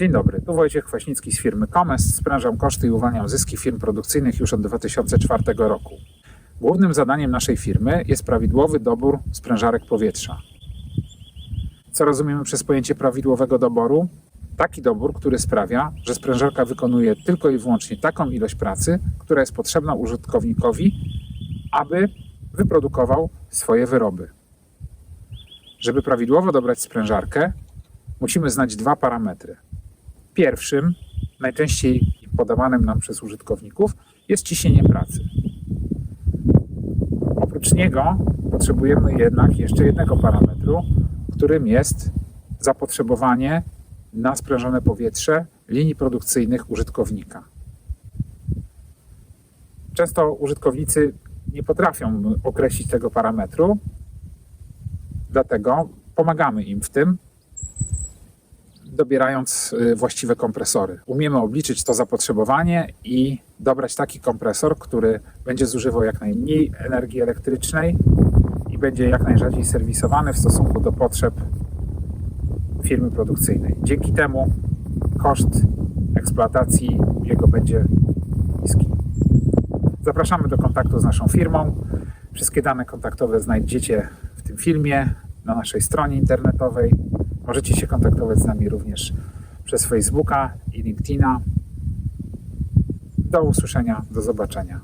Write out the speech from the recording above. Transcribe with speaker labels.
Speaker 1: Dzień dobry, tu Wojciech Kwaśnicki z firmy Comest. Sprężam koszty i uwalniam zyski firm produkcyjnych już od 2004 roku. Głównym zadaniem naszej firmy jest prawidłowy dobór sprężarek powietrza. Co rozumiemy przez pojęcie prawidłowego doboru? Taki dobór, który sprawia, że sprężarka wykonuje tylko i wyłącznie taką ilość pracy, która jest potrzebna użytkownikowi, aby wyprodukował swoje wyroby. Żeby prawidłowo dobrać sprężarkę, musimy znać dwa parametry. Pierwszym, najczęściej podawanym nam przez użytkowników, jest ciśnienie pracy. Oprócz niego potrzebujemy jednak jeszcze jednego parametru, którym jest zapotrzebowanie na sprężone powietrze linii produkcyjnych użytkownika. Często użytkownicy nie potrafią określić tego parametru, dlatego pomagamy im w tym, dobierając y, właściwe kompresory. Umiemy obliczyć to zapotrzebowanie i dobrać taki kompresor, który będzie zużywał jak najmniej energii elektrycznej i będzie jak najrzadziej serwisowany w stosunku do potrzeb firmy produkcyjnej. Dzięki temu koszt eksploatacji jego będzie niski. Zapraszamy do kontaktu z naszą firmą. Wszystkie dane kontaktowe znajdziecie w tym filmie na naszej stronie internetowej. Możecie się kontaktować z nami również przez Facebooka i LinkedIna. Do usłyszenia, do zobaczenia.